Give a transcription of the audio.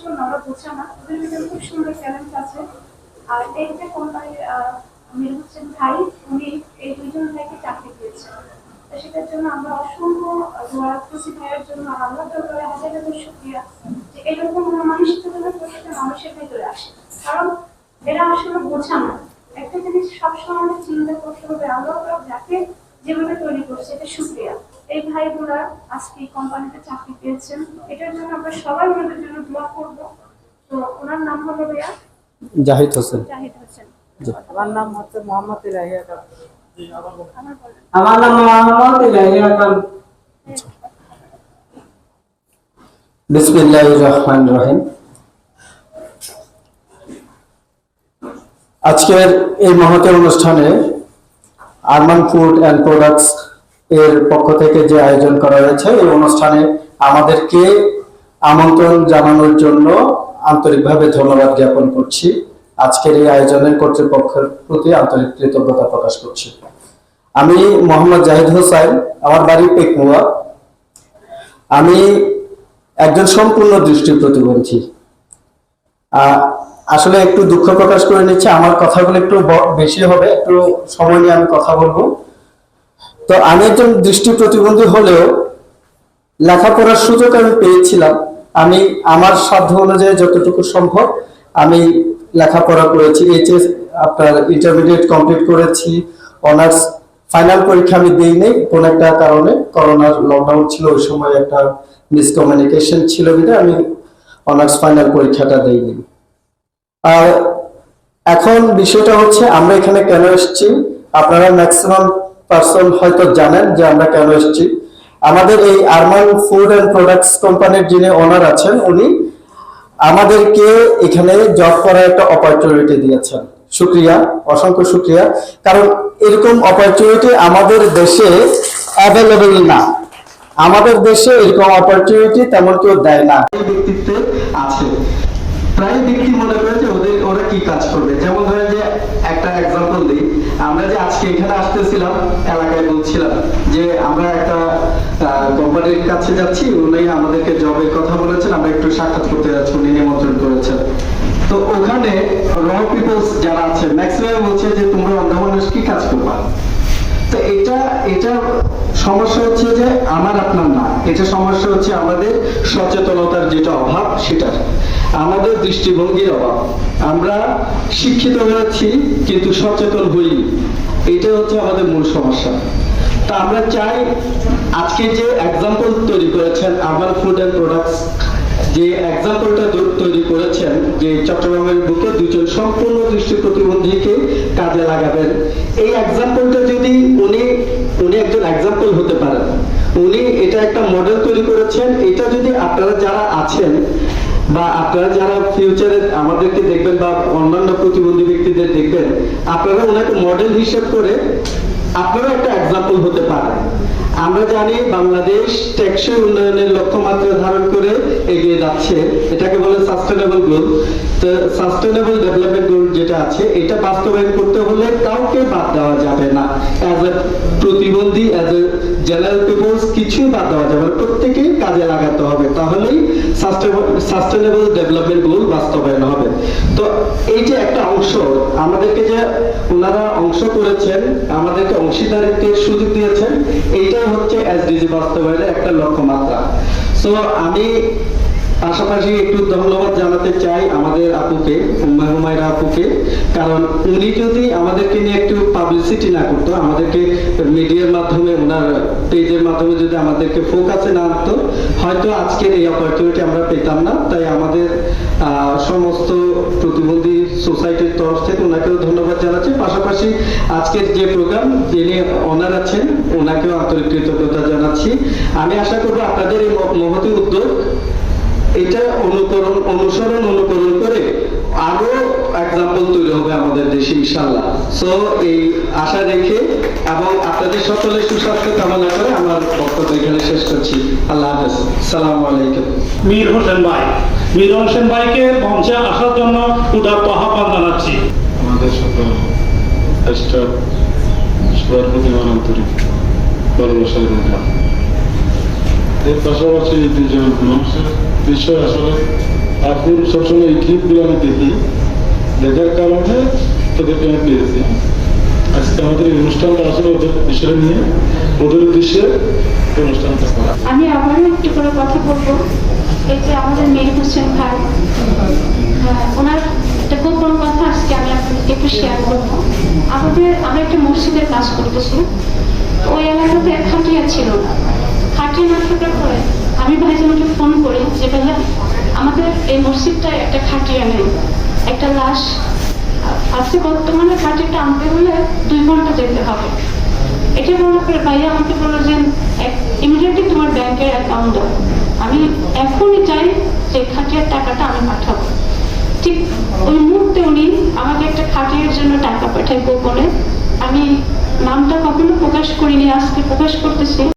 আসলে নরা বোঝা না। ওদের ভিতরে খুব সুন্দর ট্যালেন্ট আছে। আর এই যে কোম্পানির মেয়ে হচ্ছেন ভাই। উনি এই দুইজন ভাইকে চাকরি পেয়েছেন তো সেটার জন্য আমরা অসংখ্য দোয়া খুশি ভাইয়ের জন্য। আল্লাহ দরবারে হাজার হাজার শুক্রিয়া। যে এরকম মানসিকতা প্রত্যেকটা মানুষের ভিতরে আসে। কারণ এরা আসলে বোঝা না। একটা জিনিস সবসময় আমাদের চিন্তা করতে হবে, আল্লাহ যাকে যেভাবে তৈরি করছে, এটা ভাইগুলা আজকে এই কোম্পানিতে চাকরি পেয়েছেন। এটার জন্য আমরা সবাই ওনাদের জন্য দোয়া করব। তো ওনার নাম হলো ভাইয়া জাহিদ হোসেন। জাহিদ হোসেন। আমার নাম হচ্ছে মোহাম্মদ ইলাহিয়া খান। আমার নাম মোহাম্মদ ইলাহিয়া খান। বিসমিল্লাহির রহমানির রহিম। আজকের এই মহতের অনুষ্ঠানে আরমান ফুড অ্যান্ড প্রোডাক্টস এর পক্ষ থেকে যে আয়োজন করা হয়েছে, এই অনুষ্ঠানে আমাদেরকে আমন্ত্রণ জানানোর জন্য আন্তরিকভাবে ধন্যবাদ জ্ঞাপন করছি। আজকের এই আয়োজনের কর্তৃপক্ষের প্রতি আন্তরিক কৃতজ্ঞতা প্রকাশ করছি। আমি মোহাম্মদ জাহিদ হোসাইন, আমার বাড়ি পেকুয়া। আমি একজন সম্পূর্ণ দৃষ্টি প্রতিবন্ধী। আসলে একটু দুঃখ প্রকাশ করে নিচ্ছে, আমার কথাগুলো একটু বেশি হবে, একটু সময় নিয়ে আমি কথা বলব। তো আমি একজন দৃষ্টি প্রতিবন্ধী হলেও লেখাপড়ার সুযোগ আমি পেয়েছিলাম। আমি, আমার সাধ্য অনুযায়ী যতটুকু সম্ভব আমি লেখাপড়া করেছি। এইচএস, আপনার ইন্টারমিডিয়েট কমপ্লিট করেছি। অনার্স ফাইনাল পরীক্ষা আমি দিইনি কোন একটা কারণে। করোনার লকডাউন ছিল, ওই সময় একটা মিসকমিউনিকেশন ছিল বিধে আমি অনার্স ফাইনাল পরীক্ষাটা দিইনি। আর এখন বিষয়টা হচ্ছে, আমরা এখানে কেন এসেছি? আপনারা ম্যাক্সিমাম পার্সন হয়তো জানেন যে আমরা কেন এসেছি। আমাদের এই আরমান ফুড অ্যান্ড প্রোডাক্টস কোম্পানির যিনি ওনার আছেন, উনি আমাদেরকে এখানে জব করার একটা অপরচুনিটি দিয়েছেন। শুক্রিয়া, অসংখ্য শুক্রিয়া। কারণ এরকম অপরচুনিটি আমাদের দেশে অ্যাভেলেবল না। আমাদের দেশে এরকম অপরচুনিটি তেমন কেউ দেয় না। এই ব্যক্তিত্বে আছে। প্রায় ব্যক্তি মনে করে যে ওদের ওরা কি কাজ করবে। যেমন ধরেন যে একটা এক্সাম্পল দিই। আমরা যে আজকে এখানে আসতেছিলাম, এলাকায় বলছিলাম যে আমরা একটা কোম্পানির কাছে যাচ্ছি, উনি আমাদেরকে জবের কথা বলেছেন, আমরা একটু সাক্ষাৎ করতে যাচ্ছি, উনি নিমন্ত্রণ করেছেন। তো ওখানে র পিপলস যারা আছে ম্যাক্সিমাম বলছে যে তোমরা অন্ধ মানুষ কি কাজ করবা? তো এটা এটা সমস্যা হচ্ছে যে আমার আপনার না, এটা সমস্যা হচ্ছে আমাদের সচেতনতার যেটা অভাব, সেটার। আমাদের দৃষ্টিভঙ্গির অভাব। আমরা শিক্ষিত হয়েছি কিন্তু সচেতন হইনি। এটা হচ্ছে আমাদের মূল সমস্যা। তা আমরা চাই আজকে যে এক্সাম্পল তৈরি করেছেন আমার ফুড অ্যান্ড প্রোডাক্টস যে এক্সাম্পলটা তৈরি করেছেন, যে চট্টগ্রামের বুকে দুজন সম্পূর্ণ দৃষ্টি প্রতিবন্ধীকে কাজে লাগাবেন। এই এক্সাম্পলটা যদি উনি উনি একজন এক্সাম্পল হতে পারেন। উনি এটা একটা মডেল তৈরি করেছেন। এটা যদি আপনারা যারা আছেন বা আপনারা যারা ফিউচারে আমাদেরকে দেখবেন বা অন্যান্য প্রতিবন্ধী ব্যক্তিদের দেখবেন, আপনারা ওনাকে মডেল হিসেব করে আপনারা একটা এক্সাম্পল হতে পারেন। আমরা জানি বাংলাদেশ টেকসই উন্নয়নের লক্ষ্যমাত্রা ধারণ করে এগিয়ে যাচ্ছে। এটাকে বলে সাস্টেনেবল তো সাস্টেনেবল ডেভেলপমেন্ট গোল যেটা আছে, এটা বাস্তবায়ন করতে হলে কাউকে বাদ দেওয়া যাবে না। অ্যাজ এ প্রতিবন্ধী অ্যাজ এ জেনারেল পিপলস কিছুই বাদ দেওয়া যাবে না। প্রত্যেকেই কাজে লাগাতে হবে। তাহলেই সাস্টেনেবল ডেভেলপমেন্ট গোল বাস্তবায়ন হবে। তো এই যে একটা অংশ, আমাদেরকে যে ওনারা অংশ করেছেন, আমাদেরকে অংশীদারিত্বের সুযোগ দিয়েছেন, এইটাই হচ্ছে এসডিজি বাস্তবায়নের একটা লক্ষ্যমাত্রা। সো আমি পাশাপাশি একটু ধন্যবাদ জানাতে চাই আমাদের আপুকে হুমায়রা আপুকে, কারণ উনি যদি আমাদেরকে নিয়ে একটু পাবলিসিটি না করতো, আমাদেরকে মিডিয়ার মাধ্যমে ওনার পেজের মাধ্যমে যদি আমাদেরকে ফোকাসে না আনতো, হয়তো আজকের এই অপরচুনিটি আমরা পেতাম না। তাই আমাদের সমস্ত প্রতিবন্ধী সোসাইটির তরফ থেকে ওনাকেও ধন্যবাদ জানাচ্ছি। পাশাপাশি আজকের যে প্রোগ্রাম যিনি ওনার আছেন ওনাকেও আন্তরিক কৃতজ্ঞতা জানাচ্ছি। আমি আশা করব আপনাদের এই মহতি উদ্যোগ এটা অনুকরণ অনুসরণ অনুকরণ করে আরও এক্সাম্পল তৈরি হবে আমাদের দেশে ইনশাল্লাহ সো এই আশা রেখে এবং আপনাদের সকলের সুস্বাস্থ্য কামনা করে আমার বক্তব্য এখানে শেষ করছি। আল্লাহ হাফেজ। সালাম আলাইকুম। মীর হোসেন ভাই। মীর হোসেন ভাইকে মঞ্চে আসার জন্য উদাত্ত আহ্বান জানাচ্ছি আমাদের সকল সবার প্রতি আমার আন্তরিক ভালোবাসা রইলাম এর পাশাপাশি দুজন মানুষের বিষয় আসলে তোদের সবসময় এই ক্লিপগুলো আমি দেখি। দেখার কারণে তোদেরকে আমি পেয়েছি। আজকে আমাদের এই অনুষ্ঠানটা আসলে ওদের বিষয় নিয়ে ওদের উদ্দেশ্যে অনুষ্ঠানটা করা। আমি আবারও একটু করে কথা বলব। এই যে আমাদের মীর হোসেন ভাই হ্যাঁ, ওনার একটা গোপন কথা আজকে আমি আপনাদেরকে একটু শেয়ার করব। আমাদের আমরা একটা মসজিদের কাজ করতেছি তো ওই এলাকাতে খাটিয়া ছিল না খাটিয়া না থাকার পরে আমি ভাইজানকে ফোন করি যে ভাইয়া আমাদের এই মসজিদটায় একটা খাটিয়া নেই। একটা লাশ, আছে বর্তমানে খাটিয়াটা আনতে হলে দুই ঘণ্টা যেতে হবে। এটা বলার পরে ভাইয়া আমাকে বলল যে ইমিডিয়েটলি তোমার ব্যাংকের অ্যাকাউন্ট দাও। আমি এখনই চাই যে খাটিয়ার টাকাটা আমি পাঠাবো। ঠিক ওই মুহূর্তে উনি আমাকে একটা খাটিয়ার জন্য টাকা পাঠায় গোপনে। আমি নামটা কখনো প্রকাশ করিনি, আজকে প্রকাশ করতেছি।